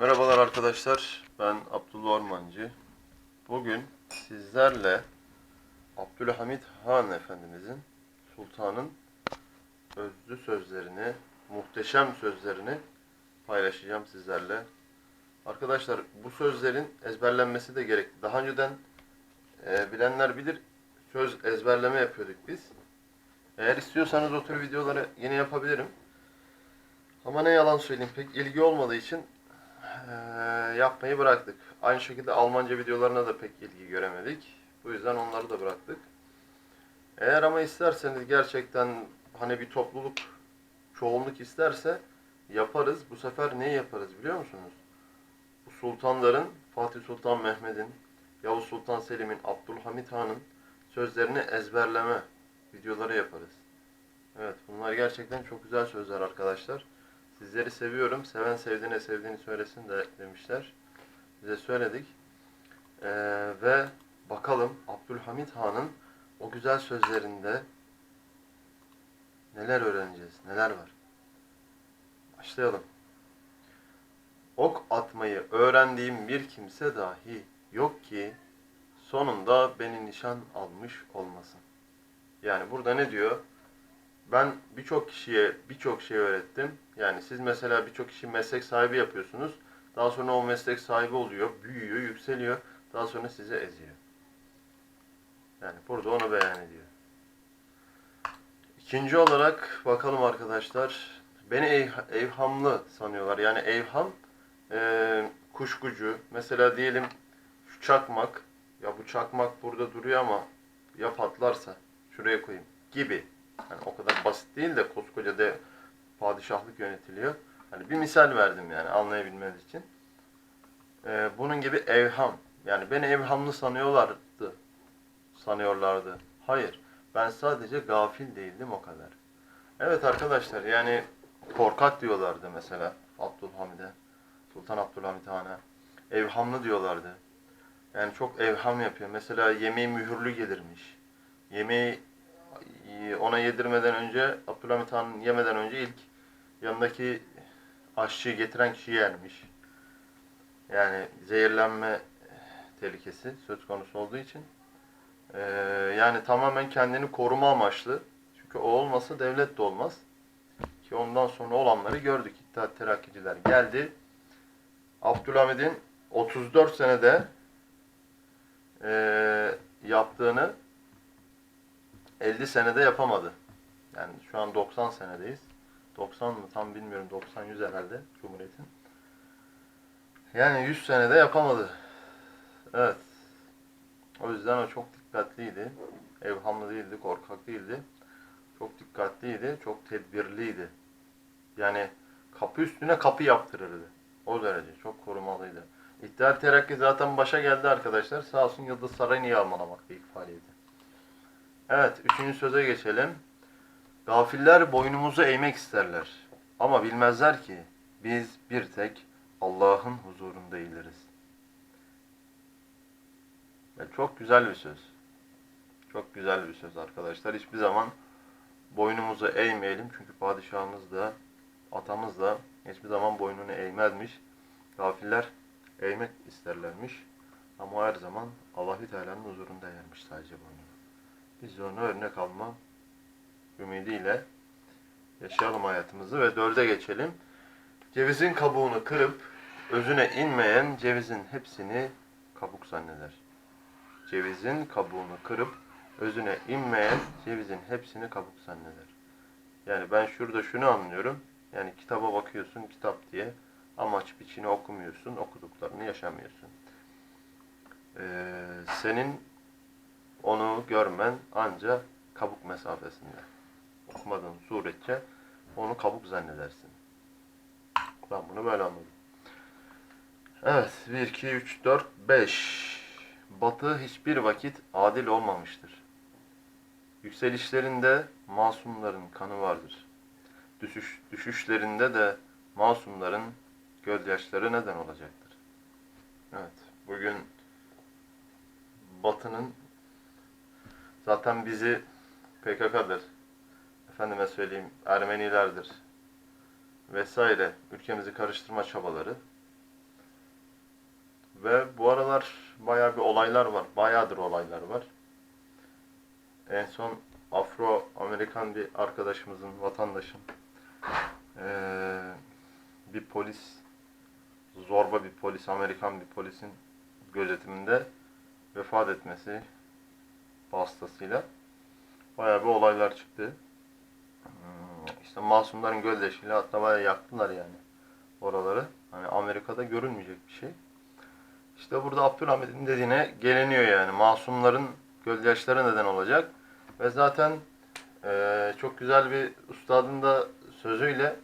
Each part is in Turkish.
Merhabalar arkadaşlar. Ben Abdullah Ormancı. Bugün sizlerle Abdülhamit Han Efendimizin Sultan'ın özlü sözlerini, muhteşem sözlerini paylaşacağım sizlerle. Arkadaşlar bu sözlerin ezberlenmesi de gerekli. Daha önceden e, bilenler bilir söz ezberleme yapıyorduk biz. Eğer istiyorsanız o tür videoları yine yapabilirim. Ama ne yalan söyleyeyim pek ilgi olmadığı için yapmayı bıraktık. Aynı şekilde Almanca videolarına da pek ilgi göremedik. Bu yüzden onları da bıraktık. Eğer ama isterseniz gerçekten hani bir topluluk çoğunluk isterse yaparız. Bu sefer ne yaparız biliyor musunuz? Bu sultanların Fatih Sultan Mehmet'in, Yavuz Sultan Selim'in, Abdülhamit Han'ın sözlerini ezberleme videoları yaparız. Evet bunlar gerçekten çok güzel sözler arkadaşlar. Sizleri seviyorum. Seven sevdiğine sevdiğini söylesin de demişler. Bize söyledik. Ee, ve bakalım Abdülhamit Han'ın o güzel sözlerinde neler öğreneceğiz, neler var. Başlayalım. Ok atmayı öğrendiğim bir kimse dahi yok ki sonunda beni nişan almış olmasın. Yani burada ne diyor? Ben birçok kişiye birçok şey öğrettim. Yani siz mesela birçok kişi meslek sahibi yapıyorsunuz. Daha sonra o meslek sahibi oluyor, büyüyor, yükseliyor. Daha sonra sizi eziyor. Yani burada onu beyan ediyor. İkinci olarak bakalım arkadaşlar. Beni ev- evhamlı sanıyorlar. Yani evham eee, kuşkucu. Mesela diyelim şu çakmak. Ya bu çakmak burada duruyor ama ya patlarsa şuraya koyayım gibi. Yani o kadar basit değil de koskoca de padişahlık yönetiliyor. Hani bir misal verdim yani anlayabilmeniz için. Ee, bunun gibi evham. Yani beni evhamlı sanıyorlardı. Sanıyorlardı. Hayır. Ben sadece gafil değildim o kadar. Evet arkadaşlar yani korkak diyorlardı mesela Abdülhamid'e. Sultan Abdülhamid Han'a. Evhamlı diyorlardı. Yani çok evham yapıyor. Mesela yemeği mühürlü gelirmiş. Yemeği ona yedirmeden önce Abdülhamit Han yemeden önce ilk yanındaki aşçıyı getiren kişi yermiş. Yani zehirlenme tehlikesi söz konusu olduğu için. Ee, yani tamamen kendini koruma amaçlı. Çünkü o olmasa devlet de olmaz. Ki ondan sonra olanları gördük. İttihat Terakkiciler geldi. Abdülhamid'in 34 senede ee, yaptığını 50 senede yapamadı. Yani şu an 90 senedeyiz. 90 mı tam bilmiyorum. 90 100 herhalde Cumhuriyet'in. Yani 100 senede yapamadı. Evet. O yüzden o çok dikkatliydi. Evhamlı değildi, korkak değildi. Çok dikkatliydi, çok tedbirliydi. Yani kapı üstüne kapı yaptırırdı. O derece çok korumalıydı. İttihat Terakki zaten başa geldi arkadaşlar. Sağ olsun Yıldız Sarayı'nı yağmalamakta ilk faaliyeti. Evet, üçüncü söze geçelim. Gafiller boynumuzu eğmek isterler. Ama bilmezler ki biz bir tek Allah'ın huzurunda eğiliriz. Ya çok güzel bir söz. Çok güzel bir söz arkadaşlar. Hiçbir zaman boynumuzu eğmeyelim. Çünkü padişahımız da, atamız da hiçbir zaman boynunu eğmezmiş. Gafiller eğmek isterlermiş. Ama her zaman Allahü Teala'nın huzurunda eğermiş sadece boynunu. Biz de onu örnek alma ümidiyle yaşayalım hayatımızı ve dörde geçelim. Cevizin kabuğunu kırıp özüne inmeyen cevizin hepsini kabuk zanneder. Cevizin kabuğunu kırıp özüne inmeyen cevizin hepsini kabuk zanneder. Yani ben şurada şunu anlıyorum. Yani kitaba bakıyorsun kitap diye amaç biçini okumuyorsun, okuduklarını yaşamıyorsun. Ee, senin onu görmen ancak kabuk mesafesinde. Okumadığın suretçe onu kabuk zannedersin. Ben bunu böyle anladım. Evet, 1, 2, 3, 4, 5. Batı hiçbir vakit adil olmamıştır. Yükselişlerinde masumların kanı vardır. Düşüş, düşüşlerinde de masumların gözyaşları neden olacaktır. Evet, bugün Batı'nın Zaten bizi PKK'dır. Efendime söyleyeyim Ermenilerdir. Vesaire ülkemizi karıştırma çabaları. Ve bu aralar bayağı bir olaylar var. Bayağıdır olaylar var. En son Afro-Amerikan bir arkadaşımızın, vatandaşın eee, bir polis, zorba bir polis, Amerikan bir polisin gözetiminde vefat etmesi vasıtasıyla bayağı bir olaylar çıktı. İşte masumların gözyaşıyla hatta bayağı yaktılar yani oraları. Hani Amerika'da görülmeyecek bir şey. İşte burada Abdülhamid'in dediğine geliniyor yani. Masumların gözyaşları neden olacak. Ve zaten eee, çok güzel bir ustadın da sözüyle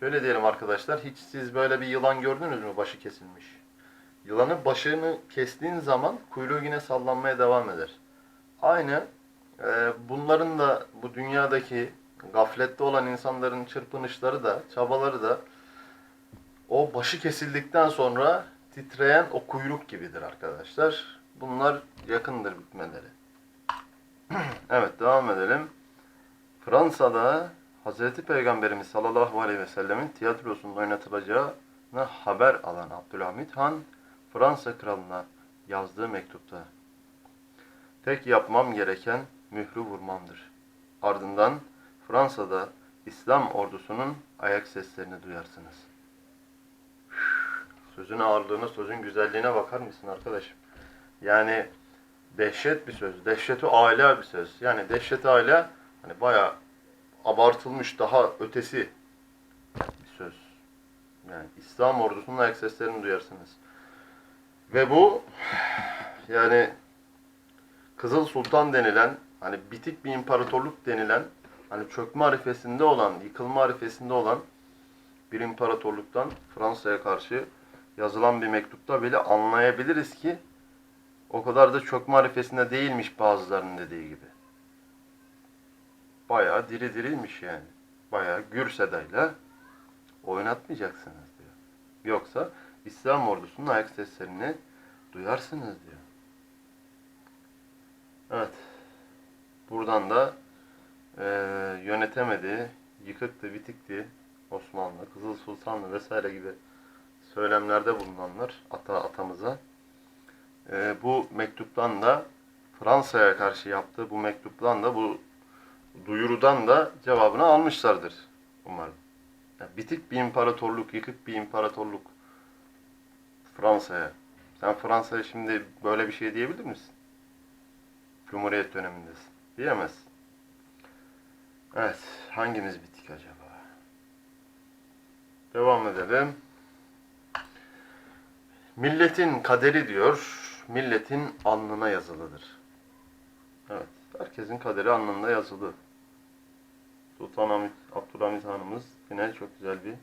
şöyle diyelim arkadaşlar. Hiç siz böyle bir yılan gördünüz mü başı kesilmiş? Yılanı başını kestiğin zaman kuyruğu yine sallanmaya devam eder. Aynı eee, bunların da bu dünyadaki gaflette olan insanların çırpınışları da, çabaları da o başı kesildikten sonra titreyen o kuyruk gibidir arkadaşlar. Bunlar yakındır bitmeleri. evet devam edelim. Fransa'da Hazreti Peygamberimiz sallallahu aleyhi ve sellemin tiyatrosunda oynatılacağına haber alan Abdülhamit Han, Fransa kralına yazdığı mektupta Tek yapmam gereken mührü vurmamdır. Ardından Fransa'da İslam ordusunun ayak seslerini duyarsınız. Sözün ağırlığına, sözün güzelliğine bakar mısın arkadaşım? Yani dehşet bir söz. Dehşeti âlâ bir söz. Yani dehşeti âlâ hani bayağı abartılmış, daha ötesi bir söz. Yani İslam ordusunun ayak seslerini duyarsınız. Ve bu yani Kızıl Sultan denilen hani bitik bir imparatorluk denilen hani çökme arifesinde olan, yıkılma arifesinde olan bir imparatorluktan Fransa'ya karşı yazılan bir mektupta bile anlayabiliriz ki o kadar da çökme arifesinde değilmiş bazılarının dediği gibi. Bayağı diri diriymiş yani. Bayağı gür sedayla oynatmayacaksınız diyor. Yoksa İslam ordusunun ayak seslerini duyarsınız diyor. Evet. Buradan da eee yönetemedi, yıkıktı, bitikti Osmanlı, Kızıl Sultanlı vesaire gibi söylemlerde bulunanlar ata atamıza. Eee, bu mektuptan da Fransa'ya karşı yaptığı bu mektuptan da bu duyurudan da cevabını almışlardır umarım. Yani bitik bir imparatorluk, yıkık bir imparatorluk Fransa'ya. Sen Fransa'ya şimdi böyle bir şey diyebilir misin? Cumhuriyet dönemindesin. Diyemezsin. Evet. Hangimiz bitik acaba? Devam edelim. Milletin kaderi diyor, milletin alnına yazılıdır. Evet. Herkesin kaderi alnında yazılı. Sultanahmet Abdülhamit Hanımız yine çok güzel bir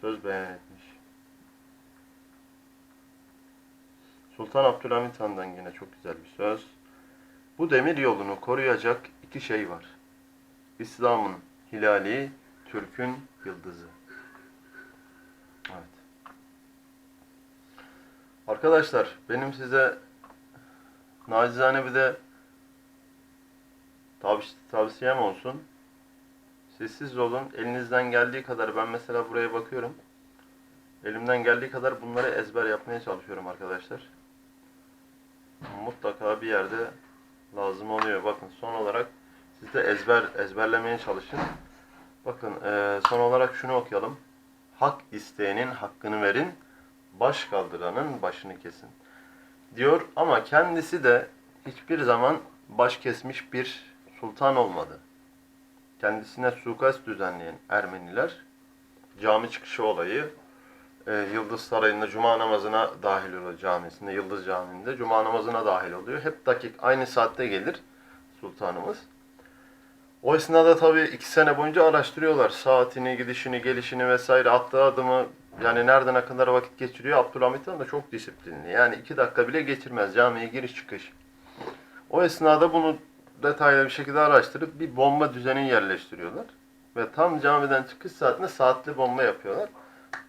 söz beyan etmiş. Sultan Abdülhamit Han'dan yine çok güzel bir söz. Bu demir yolunu koruyacak iki şey var. İslam'ın hilali, Türk'ün yıldızı. Evet. Arkadaşlar benim size nacizane bir de tav- tavsiyem olsun. Sessiz olun. Elinizden geldiği kadar ben mesela buraya bakıyorum. Elimden geldiği kadar bunları ezber yapmaya çalışıyorum arkadaşlar. Mutlaka bir yerde lazım oluyor. Bakın son olarak siz de ezber ezberlemeye çalışın. Bakın eee, son olarak şunu okuyalım. Hak isteyenin hakkını verin, baş kaldıranın başını kesin. Diyor ama kendisi de hiçbir zaman baş kesmiş bir sultan olmadı. Kendisine suikast düzenleyen Ermeniler cami çıkışı olayı e, Yıldız Sarayı'nda Cuma namazına dahil oluyor camisinde, Yıldız Camii'nde Cuma namazına dahil oluyor. Hep dakik aynı saatte gelir sultanımız. O esnada tabii iki sene boyunca araştırıyorlar. Saatini, gidişini, gelişini vesaire attığı adımı yani nereden ne kadar vakit geçiriyor. Abdülhamit Han da çok disiplinli. Yani iki dakika bile geçirmez camiye giriş çıkış. O esnada bunu detaylı bir şekilde araştırıp bir bomba düzeni yerleştiriyorlar. Ve tam camiden çıkış saatinde saatli bomba yapıyorlar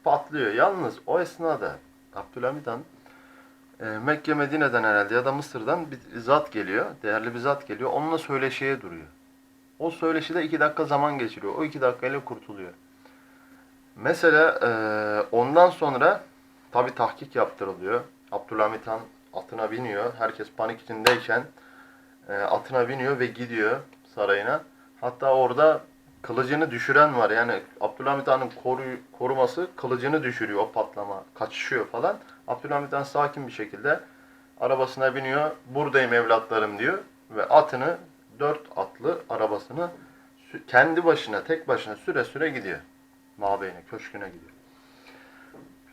patlıyor. Yalnız o esnada Abdülhamid Han e, Mekke Medine'den herhalde ya da Mısır'dan bir zat geliyor. Değerli bir zat geliyor. Onunla söyleşiye duruyor. O söyleşide iki dakika zaman geçiriyor. O iki dakikayla kurtuluyor. Mesela e, ondan sonra tabi tahkik yaptırılıyor. Abdülhamit Han atına biniyor. Herkes panik içindeyken e, atına biniyor ve gidiyor sarayına. Hatta orada kılıcını düşüren var. Yani Abdülhamit Han'ın koru, koruması kılıcını düşürüyor o patlama. Kaçışıyor falan. Abdülhamit Han sakin bir şekilde arabasına biniyor. Buradayım evlatlarım diyor. Ve atını dört atlı arabasını kendi başına tek başına süre süre gidiyor. Mabeyine, köşküne gidiyor.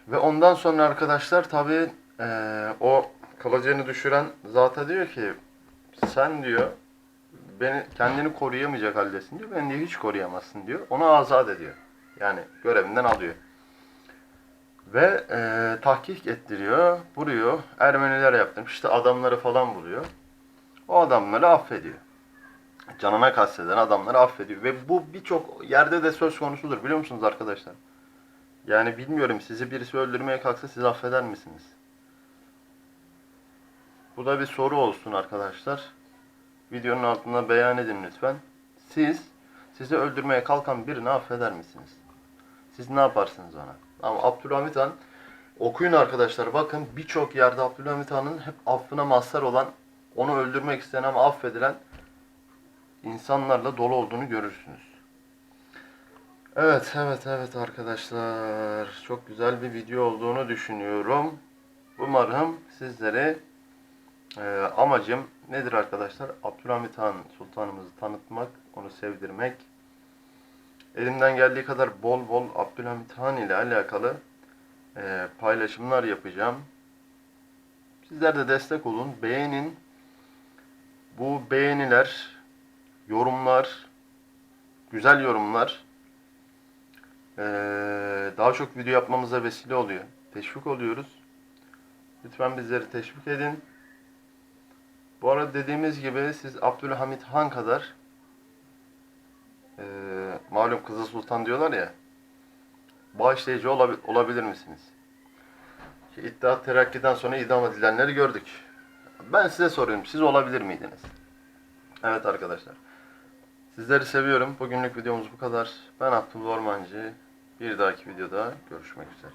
Ve ondan sonra arkadaşlar tabii eee, o kılıcını düşüren zata diyor ki sen diyor beni kendini koruyamayacak haldesin diyor. Beni diyor hiç koruyamazsın diyor. Onu azat ediyor. Yani görevinden alıyor. Ve eee tahkik ettiriyor, vuruyor. Ermeniler yaptırmış. İşte adamları falan buluyor. O adamları affediyor. Canına kasteden adamları affediyor. Ve bu birçok yerde de söz konusudur biliyor musunuz arkadaşlar? Yani bilmiyorum sizi birisi öldürmeye kalksa siz affeder misiniz? Bu da bir soru olsun arkadaşlar. Videonun altına beyan edin lütfen. Siz sizi öldürmeye kalkan birini affeder misiniz? Siz ne yaparsınız ona? Ama Abdülhamit Han okuyun arkadaşlar bakın birçok yerde Abdülhamit Han'ın hep affına mazhar olan onu öldürmek isteyen ama affedilen insanlarla dolu olduğunu görürsünüz. Evet, evet, evet arkadaşlar. Çok güzel bir video olduğunu düşünüyorum. Umarım sizlere e, amacım nedir arkadaşlar? Abdülhamit Han Sultanımızı tanıtmak, onu sevdirmek. Elimden geldiği kadar bol bol Abdülhamit Han ile alakalı e, paylaşımlar yapacağım. Sizler de destek olun, beğenin. Bu beğeniler, yorumlar, güzel yorumlar ee, daha çok video yapmamıza vesile oluyor. Teşvik oluyoruz. Lütfen bizleri teşvik edin. Bu arada dediğimiz gibi siz Abdülhamit Han kadar ee, malum Kızıl Sultan diyorlar ya bağışlayıcı olabi- olabilir misiniz? Ki İttihat Terakki'den sonra idam edilenleri gördük. Ben size soruyorum. Siz olabilir miydiniz? Evet arkadaşlar. Sizleri seviyorum. Bugünlük videomuz bu kadar. Ben Abdullah Ormancı. Bir dahaki videoda görüşmek üzere.